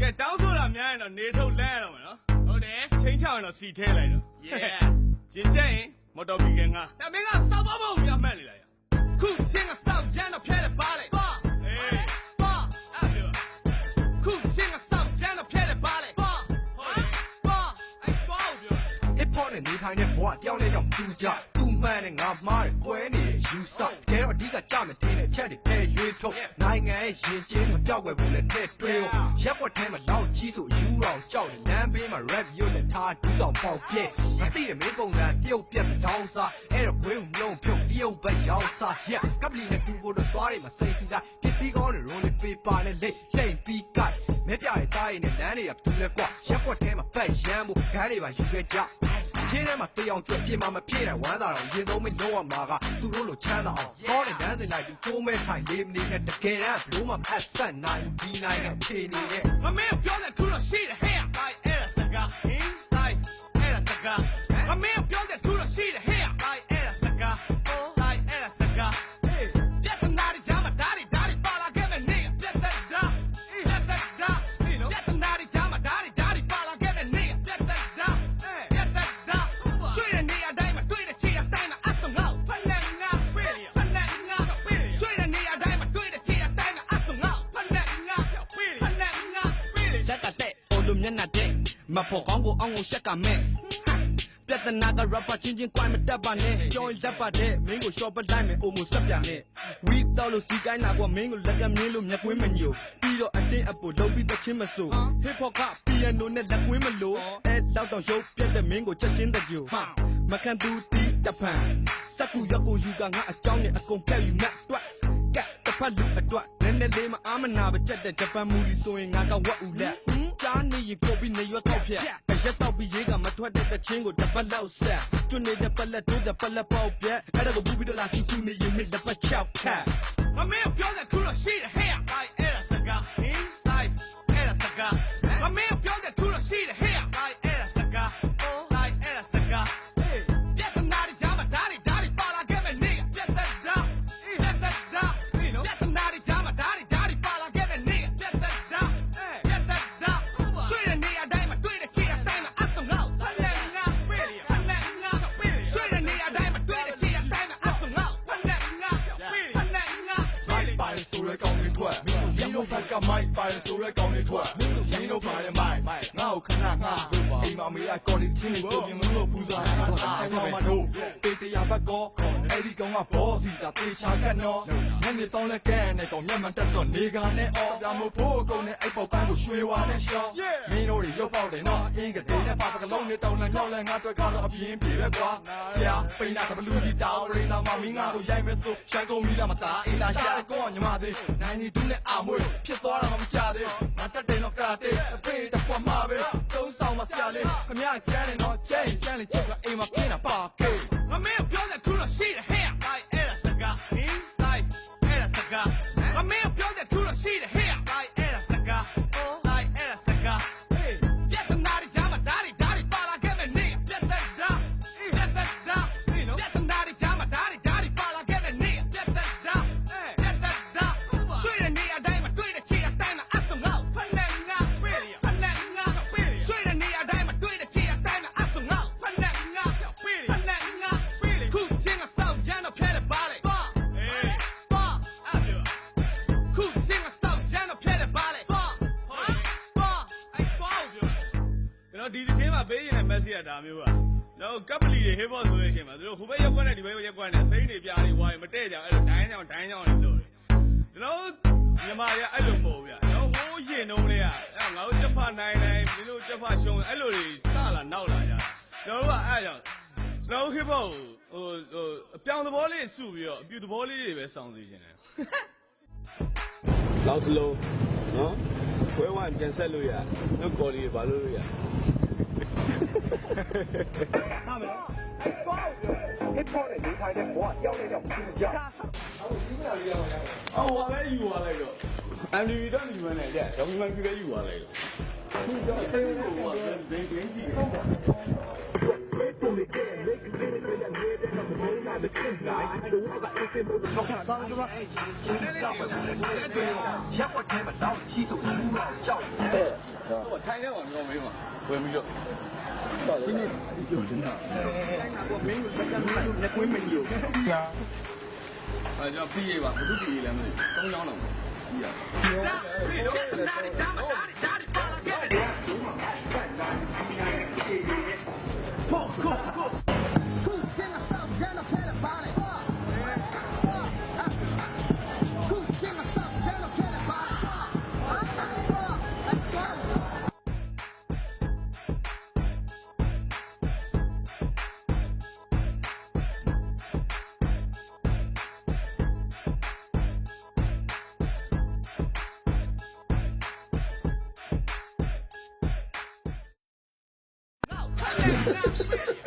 ကဲတောင်းဆိုတာများရင်တော့နေထုတ်လန်းရတော့မယ်နော်ဟုတ်တယ်ချင်းချောင်းရင်တော့စီထဲလိုက်တော့ yeah ကျင်ကြရင်မော်တော်ဘီကငါဒါမင်းကစောက်ပါဖို့များမှတ်နေလိုက်ရခုချင်းကစောက်ရမ်းတော့ဖျဲတယ်ပါလေသွားအေးသွားအဲ့လိုခုချင်းကစောက်ရမ်းတော့ဖျဲတယ်ပါလေသွားဟုတ်တယ်သွားအဲ့သွားကိုပြောအဖော်နဲ့နေထိုင်တဲ့ဘဝတယောက်နဲ့ကြောင့်သူကြသူမှန်နဲ့ငါမှားတယ်ကွဲနေရယူဆတကယ်တော့အဓိကကြ မယ်တင်းတဲ့အချက်တွေပဲရွေးထုတ်နိုင်ငံရဲ့ရင်ကျင်းမပြောက်ွယ်ဘူးလေတဲ့တွေးရက်ွက်ထဲမှာလောက်ကြီးဆိုယူအောင်ကြောက်တယ်လမ်းဘေးမှာ rap ရုပ်နဲ့ထားတူအောင်ပေါက်ပြဲမသိတဲ့မင်းပုံစံပြုတ်ပြက်တောင်းစားအဲ့တော့ခွေးုံလုံးဖြုတ်တရုတ်ပဲရောက်စားရကပ်လီနဲ့ကူကိုတော့သွားတယ်မှာစိတ်စီတိုင်းပစ္စည်းကောင်းတွေ roll paper နဲ့လက်လိမ့်ပြီးကတ်မဲပြရဲ့တားရင်နဲ့လမ်းတွေကဘူးလဲကွာရက်ွက်ထဲမှာဖက်ရမ်းမှုဂန်းတွေပါယူခဲ့ကြ ချင်းထဲမှာတေးအောင်ကြွပြေမှာမဖြစ်နိုင်ဝမ်းသာတော့ရင်သုံးမလုံးဝမှာကသူတို့လိုချမ်းသာအောင်ကောတဲ့ဒန်းစင်လိုက်ပြီးကျိုးမဲထိုင်လေးမနေနဲ့တကယ်တမ်းဘလို့မှအဆက်နိုင်ဒီနိုင်နဲ့ဖြေနေတဲ့မမင်းပြောတဲ့ခုတော့ မဖို့ကောင်းကိုအောင်ကိုရှက်ကမဲ့ဟာပြဿနာက rapper ချင်းချင်းကွိုင်းမတက်ပါနဲ့ပြောရင်လက်ပါတဲ့မင်းကို short ပလိုက်မယ်အိုမိုဆက်ပြနဲ့ we တော့လို့စီကိုင်းလာကွာမင်းကိုလက်ကမြင်းလို့မျက်ကွင်းမညိုပြီးတော့အတင်းအပူလုံးပြီးတချင်းမဆို hip hop က piano နဲ့လက်ကွင်းမလို့အဲတော့တော့ရုပ်ပြက်တဲ့မင်းကိုချက်ချင်းတကြိုဟာမကန်သူတီးတပန်စကူရကိုယူကငါအကြောင်းနဲ့အကုန်ပြက်ယူမှတ်တွက် ကတ်တစ်ဖက်လူအတွက်နည်းနည်းလေးမအားမနာပဲချက်တဲ့ဂျပန်မူလီဆိုရင်ငါကဝက်ဦးလက်ကြားနေရင်ကိုပြီးနေရွက်ကောက်ဖြက်အရက်တော့ပြီးရေးကမထွက်တဲ့တချင်းကိုတစ်ပတ်လောက်ဆက်ကျွနေတဲ့ပလက်တိုးတဲ့ပလက်ပေါက်ပြက်အဲ့ဒါကိုဘူးပြီးတော့လာစီစုနေရင်မြစ်တစ်ပတ်ချောက်ခတ်မမင်းပြောတဲ့ခုတော့ရှိတယ်ဟဲ့တိုင်းအဲ့ဒါစကားဟင်းတိုင်းအဲ့ဒါစကား မိုက်ပိုင်ဆိုရဲကောင်းလေးထွက်ရင်းတို့ပါတဲ့မိုက်ငါ့ကိုခဏငါအိမ်မမေးရကော်လီချင်းလေးဆိုရင်မလို့ပူဇော်တာအဲ့တော့မတို့တေးတရာဘက်ကောအဲ့ဒီကောင်ကဘောစီတာတေချာကတ်နော်ညနေဆောင်လက်ကဲနဲ့ကောင်မျက်မှန်တက်တော့နေကနဲ့အော်ပြမို့ဖို့ကုန်နဲ့အဲ့ပေါက်ပန်းကိုရွှေဝါနဲ့ရှောင်းမင်းတို့ရုပ်ပေါက်တယ်နော်အင်းကလေးနဲ့ပါပကလုံးနဲ့တောင်းလန်ညောင်းလန်ငါတွေ့ကတော့အပြင်းပြေပဲကွာဆရာပိန်နာကဘလူးကြီးတောင်းရိနာမမင်းငါတို့ရိုက်မဲ့ဆိုရှန်ကုန်မီလာမသားအိမ်လာရှာကောညီမသေးနိုင်နေတူးနဲ့အာမွေဖြစ်သွားတာမှမချသေးငါတက်တယ်တော့ကရာတေအဖေတကွာမှာပဲသုံးဆောင်မဆရာလေးခမရကျန်းနေတော့ကျန်းကျန်းလေးချက်ကအိမ်မှာခင်းတာပါကေ ပေးရင်လည်း message ကဒါမျိုးပါတော့ကပ်ပလီတွေ hip hop ဆိုတဲ့အချိန်မှာသူတို့ဟိုဘက်ရက်ကွက်နဲ့ဒီဘက်ရက်ကွက်နဲ့စိမ့်တွေပြားတွေဝါးရင်မတည့်ကြအောင်အဲ့လိုဒိုင်းကြောင်ဒိုင်းကြောင်တွေလို့တယ်ကျွန်တော်မြန်မာတွေကအဲ့လိုမဟုတ်ဗျာကျွန်တော်ဟိုးရင်တုံးတွေကအဲ့ငါတို့ချက်ဖနိုင်နိုင်ဒီလိုချက်ဖရှုံးအဲ့လိုတွေစလာနောက်လာကြကျွန်တော်တို့ကအဲ့ကြောင့်ကျွန်တော် hip hop ဟိုဟိုအပြောင်သဘောလေးစုပြီးတော့အပြူသဘောလေးတွေပဲစောင့်သိရှင်တယ်လောက်စလုံးနော်ခွဲဝိုင်းပြန်ဆက်လို့ရနော်ကော်လီဘာလို့လို့ရ အဖော်နဲ့နေထိုင်တဲ့ဘဝတယောက်နဲ့ကြောင့်သူကြအော်ဝါလဲယူသွားလိုက်တော့ MTV တော့ယူမနေကြဒေါမီမန်ပြလဲယူသွားလိုက်တော့သူတော့ဆေးဖို့ဟိုကဘင်းဘင်းကြီး ဟုတ်ပါရက်ွက်ထဲမှာတောက်ချီဆိုလူတော့ကြောက်တယ်ထိုင်နေပါတော့မင်းမဝင်ပြီးတော့ဒီနေ့ဒီကြိုတင်တာမင်းတို့ကမင်းတို့လက်ကွင်းမကြီးကိုအဲကျွန်တော်ပြီးရပါဘုသူပြီးရလဲမသိသုံးချောင်းတော့ပြီးရ Hey, ハハハハ!